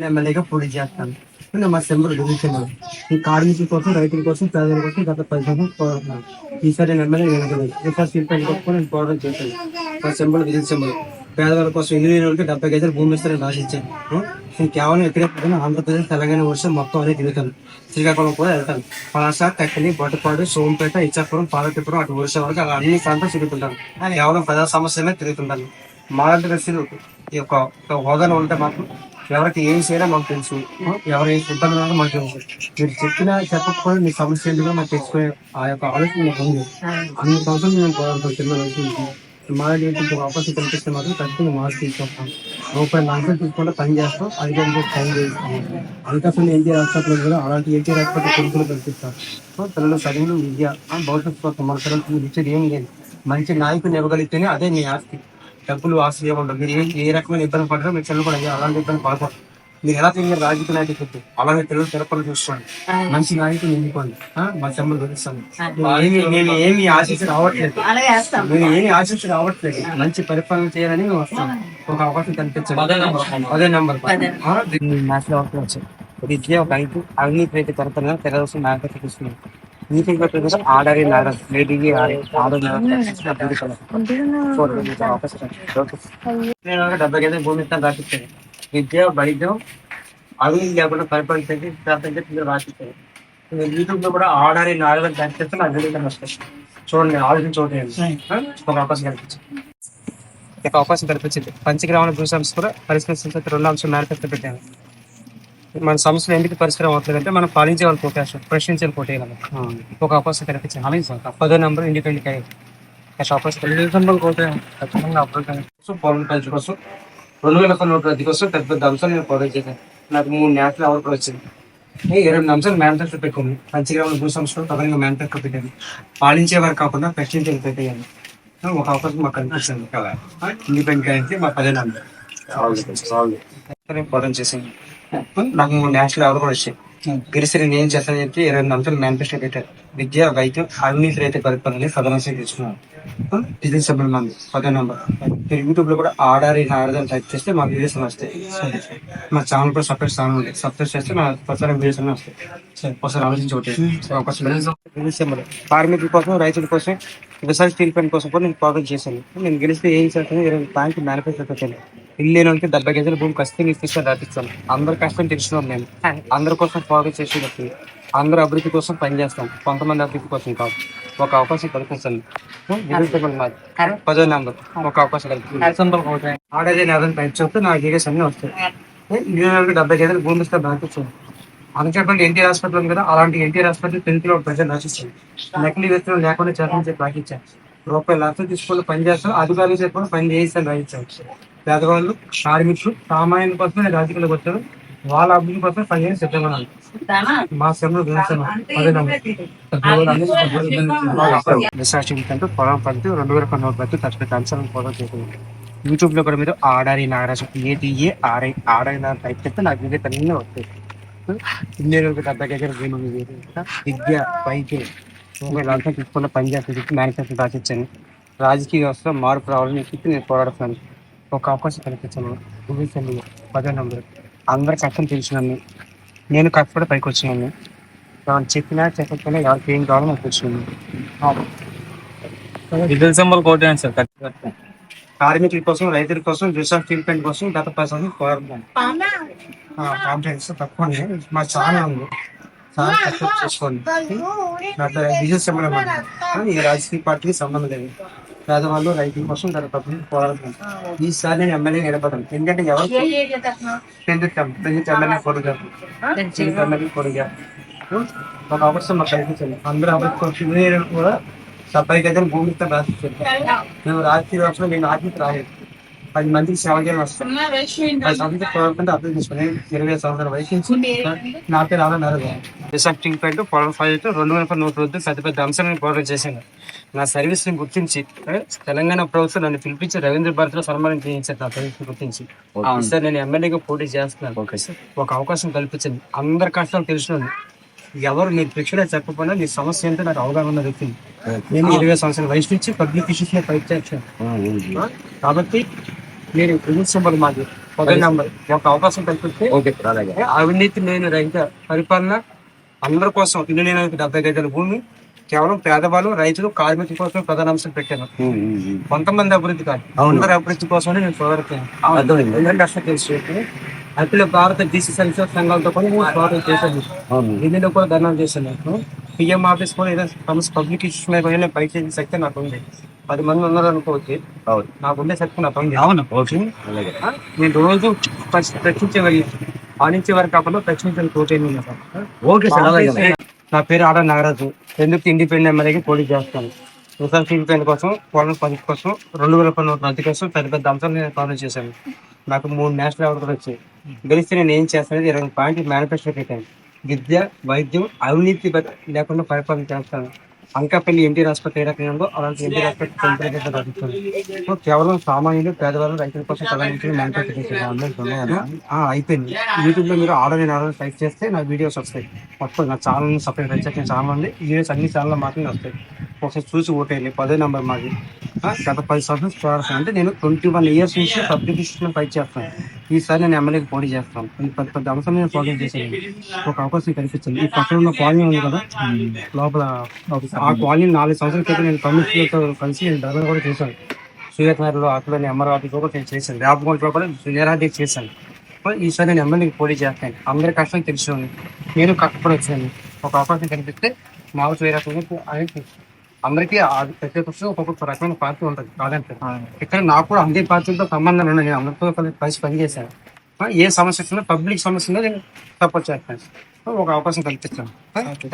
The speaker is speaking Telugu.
నేను ఎమ్మెల్యేగా చేస్తాను. నేను మా సెంబర్ గురించున్నాను ఈ కార్మికుల కోసం రైతుల కోసం పేదల కోసం గత పది సంవత్సరం పోరాడుతున్నాను. ఈసారి నేను ఎమ్మెల్యే నిలబడలేదు ఈసారి సీట్ పెట్టుకొని నేను పోరాటం చేశాను. మా సెంబర్ గురించాము పేదవాళ్ళ కోసం ఎన్ని వరకు డెబ్బై గజలు భూమి ఇస్తారని రాసిచ్చాను నేను కేవలం ఎక్కడే పోతాను ఆంధ్రప్రదేశ్ తెలంగాణ వర్షం మొత్తం అనేది తిరుగుతాను. శ్రీకాకుళం కూడా వెళ్తాను. పలాస తక్కని బొట్టపాడు సోంపేట ఇచ్చాపురం పాలటిపురం అటు వర్షం వరకు అలా అన్ని ప్రాంతాలు తిరుగుతుంటాను. కేవలం ప్రజా సమస్యలే తిరుగుతుంటాను. మార్గదర్శులు ఈ యొక్క ఒక హోదాలో ఉంటే మాత్రం ఎవరికి ఏం చేయాలో మాకు తెలుసు. ఎవరు ఏం ఇబ్బంది మాకు తెలుసు. మీరు చెప్పినా చెప్పకపోయినా మీ సమస్య ఏంటో మాకు తెలుసుకునే ఆ యొక్క ఆలోచన మాకు ఉంది. అన్ని సంవత్సరాలు మేము చిన్న వయసు మా ఏంటి అవకాశం కల్పిస్తే మాత్రం ఖచ్చితంగా మార్పు తీసుకొస్తాం రూపాయలు లంచం తీసుకుంటే పని చేస్తాం. అధికారులు పని చేస్తాం. అవకాశం ఎన్టీఆర్ హాస్పిటల్ కూడా అలాంటి ఎన్టీఆర్ హాస్పిటల్ కొడుకులు కల్పిస్తాం సో పిల్లలు చదువులు విద్య భవిష్యత్తు మన పిల్లలకు ఇచ్చేది ఏం లేదు. మంచి నాయకుని ఇవ్వగలిగితేనే అదే మీ ఆస్తి. డబ్బులు ఆస్తి ఏముండదు మీరు ఏ ఏ రకమైన ఇబ్బంది పడతారో మీరు పిల్లలు కూడా అలాంటి ఇబ్బంది పడకూడదు. మీరు ఎలా తిరిగారు రాజకీయ నాయకులు అలాగే పిల్లలు తిరపలు చూసుకోండి. మంచి నాయకులు ఎన్నుకోండి. ఆ, మా చెమ్మలు గురిస్తాను నేను ఏమి ఆశించి రావట్లేదు. నేను ఏమి ఆశించి రావట్లేదు. మంచి పరిపాలన చేయాలని మేము వస్తాను ఒక అవకాశం కనిపించండి అదే నెంబర్ మ్యాథ్స్లో వచ్చాయి విద్య ఒక ఐదు అవినీతి రైతు తరపున తెరవలసిన నాయకత్వం తీసుకున్నాం నీతి ఆడారి నాడ లేడీ ఆడారి డెబ్బై గంటల భూమి ఇస్తాను రాసిస్తాను విద్య వైద్యం అవి లేకుండా పరిపాలించండి ప్రార్థన పిల్లలు రాసిస్తాను యూట్యూబ్లో కూడా ఆడారి నాలుగు దానిస్తే నాకు తెలియదు వస్తాయి చూడండి ఆలోచన చూడండి ఒక అవకాశం కనిపించింది ఒక అవకాశం కనిపించింది పంచగ్రామాల భూ సంస్థ కూడా పరిష్కరించిన రెండు అంశం మేనిఫెస్టో పెట్టాను మన సమస్యలు ఎందుకు పరిష్కారం అవుతుందంటే మనం పాలించే వాళ్ళు పోటీ ప్రశ్నించే పోటీ ఒక అవకాశం కనిపించింది అలాగే సార్ పదో నెంబర్ ఇండిపెండెంట్ అప్రోచ్ కోసం రెండు వేల కొన్ని రద్దు కోసం పెద్ద పెద్ద అంశాలు నేను పోటీ చేశాను. నాకు మూడు నేషనల్ అవార్డు కూడా వచ్చింది. ఇరవై అంశాలు మేనిఫెస్టో పెట్టుకుంది. పంచగ్రామ భూ సంస్థలు ప్రధానంగా మేనిఫెస్టో పెట్టింది పాలించే వారు కాకుండా ప్రశ్నించే పెట్టేయాలి ఒక అవకాశం మాకు కనిపిస్తుంది కదా ఇండిపెండెంట్ అయితే మా పదే నెంబర్. పోరాటం చేసింది నాకు మూడు నేషనల్ అవార్డు కూడా వచ్చాయి. గిరిసిరి నేను చేస్తానని చెప్పి ఇరవై అంశాలు మేనిఫెస్టో పెట్టారు. విద్య వైద్యం అవినీతి రైతు పరిపాలన సదనశం సభ్యులు మంది పదో నెంబర్. మీరు యూట్యూబ్లో కూడా ఆడారి ఆడదని టైప్ చేస్తే మా వీడియోస్ వస్తాయి. మా ఛానల్ కూడా సపరేట్ ఛానల్ ఉంది. సబ్స్క్రైబ్ చేస్తే మా ప్రచారం వీడియోస్ అన్నీ వస్తాయి. ఒకసారి ఆలోచించి ఒకటి అవకాశం కార్మికుల కోసం రైతుల కోసం వ్యవసాయ స్టీల్ ప్లాంట్ కోసం కూడా నేను పోరాటం చేశాను. నేను గెలిస్తే ఏం చేస్తాను ఇరవై బ్యాంక్ మేనిఫెస్టో పెట్టాను. ఇల్లు లేని వాళ్ళకి డెబ్బై గజల భూమి ఖచ్చితంగా ఇస్తే రాపిస్తాను అందరు కష్టం తెలిసిన నేను అందరి కోసం పోరాటం చేసేటప్పుడు అందరూ అభివృద్ధి కోసం పనిచేస్తాం కొంతమంది అభివృద్ధి కోసం కాదు. ఒక అవకాశం కల్పించండి. పదో నెంబర్ ఒక అవకాశం కల్పించండి. ఆడేదే నేదని పైన చెప్తే నా డీటెయిల్స్ అన్ని వస్తాయి ఇల్లు డెబ్బై గజల భూమి ఇస్తే రాపిస్తాను అని చెప్పండి ఎన్టీఆర్ హాస్పిటల్ ఉంది కదా అలాంటి ఎన్టీఆర్ హాస్పిటల్ టెన్త్లో ప్రజలు రాసిస్తాను నకిలీ వ్యక్తులు లేకుండా చేతని చెప్పి రాకిచ్చాను రూపాయలు లక్షలు తీసుకొని పని చేస్తాను అధికారులు చెప్పి పని చేయిస్తాను రాయించాను పేదవాళ్ళు కార్మికులు సామాన్యుల కోసం నేను రాజకీయాలకు వచ్చాను వాళ్ళ అభివృద్ధి కోసం పని చేసి సిద్ధంగా. మా శ్రమను విశాఖ పొలం పడితే రెండు వేల పన్నెండు పడితే తప్పి అంశాలను ఫోటో చేసింది యూట్యూబ్లో కూడా మీరు Adari Nagaraju ATA RI Adari Naga type చేస్తే నాకు ఇదే అన్నీ వస్తాయి. డెబ్బై దగ్గర విద్య వైద్యం వీళ్ళంతా తీసుకున్న పని చేస్తే చెప్పి మేనిఫెస్టో రాసిచ్చాను. రాజకీయ వ్యవస్థ మార్పు రావాలని చెప్పి నేను పోరాడుతున్నాను. ఒక అవకాశం కల్పించాను. ఊహించండి పదో నెంబర్. అందరి కష్టం తెలిసినాను నేను కష్టపడి పైకి వచ్చినాను ఎవరు చెప్పినా చెప్పకపోయినా ఎవరికి ఏం కావాలో నాకు వచ్చింది విజువల్ సింబల్ కోటే సార్? ఖచ్చితంగా కార్మికుల కోసం రైతుల కోసం రిసర్చ్ ట్రీట్మెంట్ కోసం గత పది సంవత్సరాలు పోరాడుతున్నాను. కాంప్లైంట్స్ తక్కువ. మా చాలా ఉంది. చాలా తక్కువ చేసుకోండి. నాకు సంబంధం ఈ రాజకీయ పార్టీకి సంబంధం లేదు. పేదవాళ్ళు రైతుల కోసం పది సంవత్సరాలు పోరాడుతున్నాను ఈసారి నేను ఎమ్మెల్యే నిలబడను ఎందుకంటే ఎవరు పెంచుతాం ఎమ్మెల్యే పొడిగారు ఎమ్మెల్యే పొడిగారు ఒక అవసరం మాకు కల్పించండి. అందరూ మీరు కూడా డెబ్బై గజల భూమి ఇస్తే రాసిచ్చారు మేము రాజకీయ వ్యవస్థలో నేను రాజకీయ రాలేదు. పది మందికి సేవ చేయాలని వస్తాం పది అర్థం చేసుకుని ఇరవై ఐదు సంవత్సరాల వయసు నుంచి నా పేరు నరగా పాయింట్ పొలం ఫైట్ రెండు వేల నూట వద్దు పెద్ద పెద్ద అంశాలను పోరాటం చేశాను. నా సర్వీస్ని గుర్తించి తెలంగాణ ప్రభుత్వం నన్ను పిలిపించి రవీంద్ర భారతిలో సన్మానం చేయించారు నా సర్వీస్ గుర్తించి. సార్ నేను ఎమ్మెల్యేగా పోటీ చేస్తున్నాను. ఒక అవకాశం కల్పించింది. అందరి కష్టాలు తెలిసిన ఎవరు మీరు శిక్షణ చెప్పకపోయినా మీ సమస్య ఏంటో నాకు అవగాహన ఉన్న వ్యక్తిని నేను ఇరవై సంవత్సరాల వయసు నుంచి పబ్లిక్ ఇష్యూస్లో ఫైట్ చేశాను. కాబట్టి మీరు ప్రిన్సిపల్ మాది. మొదటి నంబర్. ఒక అవకాశం కల్పిస్తే అవినీతి లేని రైతు పరిపాలన అందరి కోసం ఇల్లు లేని డెబ్బై గజాల భూమి కేవలం పేదవాళ్ళు రైతులు కార్మికుల కోసం ప్రధాన అంశం పెట్టాను. కొంతమంది అభివృద్ధి కాదు. అందరి అభివృద్ధి కోసమే నేను పోరాడుతాను అసలు తెలుసు అఖిల భారత బీసీ సంక్షేమ సంఘాలతో కూడా నేను పోరాటం చేశాను. ఢిల్లీలో కూడా ధర్నాలు చేశాను. పిఎం ఆఫీస్ కూడా ఏదైనా సమస్య పబ్లిక్ ఇష్యూస్ మీద పోయినా పై చేసే శక్తి నాకు ఉంది. పది మంది ఉన్నారు అనుకోవచ్చు అవును. నాకు ఉండే శక్తి నాకు ఉంది. అవును. ఓకే. అలాగే. నేను రోజు ప్రశ్న- ప్రశ్నించే వెళ్ళి ఆడించే వారు కాకుండా ప్రశ్నించే తోటేమి ఓకే సార్ నా పేరు ఆడ నాగరాజు. ఎందుకు ఇండిపెండెంట్ ఎమ్మెల్యేకి పోటీ చేస్తాను? ఉత్తర సీపీఎన్ కోసం పోలం పని కోసం రెండు వేల పన్ను రద్దు కోసం పెద్ద పెద్ద అంశాలు నేను ఫాలో చేశాను. నాకు మూడు నేషనల్ అవార్డు కూడా వచ్చాయి. గెలిస్తే నేను ఏం చేస్తాను ఇరవై పాయింట్ మేనిఫెస్టో పెట్టాను. విద్య వైద్యం అవినీతి లేకుండా పరిపాలన చేస్తాను. అంకాపల్లి ఎన్టీ ఆసుపత్రి ఏ రకంగా అలాంటి ఎన్టీ ఆసుపత్రి జరుగుతుంది. సో కేవలం సామాన్యులు పేదవాళ్ళు రైతుల కోసం ప్రధానమంత్రి మేనిఫెస్టో అయిపోయింది. యూట్యూబ్లో మీరు ఆర్డర్ ఆర్డర్ టైప్ చేస్తే నా వీడియోస్ వస్తాయి. మొత్తం నా ఛానల్ సపరేట్ వచ్చేసిన చాలా ఉంది. వీడియోస్ అన్ని ఛానల్ మాత్రమే వస్తాయి. ఒకసారి చూసి ఓటేయండి పదే నెంబర్ మాది. గత పది సంవత్సరాలు చూడాల్సి అంటే నేను ట్వంటీ వన్ ఇయర్స్ నుంచి ఇష్యూలో ఫైట్ చేస్తాను. ఈసారి నేను ఎమ్మెల్యేకి పోటీ చేస్తాను. పెద్ద పెద్ద అంశం నేను పోటీ చేశాను. ఒక అవకాశం కనిపించింది ఈ పక్కన ఉన్న కాలనీ ఉంది కదా లోపల ఆ కాలనీ నాలుగు సంవత్సరాల క్రితం నేను కమ్యూనిటీతో కలిసి నేను ధర్నా కూడా చేశాను. సూర్యత్ నగర్లో అక్కడ ఎంఆర్ ఆఫీస్ కూడా నేను చేశాను. రేపగొంటలో కూడా నిరాదీక్ష చేశాను. ఈసారి నేను ఎమ్మెల్యేకి పోటీ చేస్తాను. అందరి కష్టం తెలిసి నేను కష్టపడి వచ్చాను. ఒక అవకాశం కనిపిస్తే మాకు వేరే ఆయన అందరికీ ప్రతి ఒక్కొక్క రకమైన పార్టీ ఉంటుంది కాదంటే. ఇక్కడ నాకు కూడా అన్ని పార్టీలతో సంబంధాలు ఉన్నాయి నేను అందరితో కలిసి పనిచేశాను. ఏ సమస్య పబ్లిక్ సమస్య ఉందో నేను సపోర్ట్ చేస్తాను ఒక అవకాశం కల్పిస్తాను. Thank you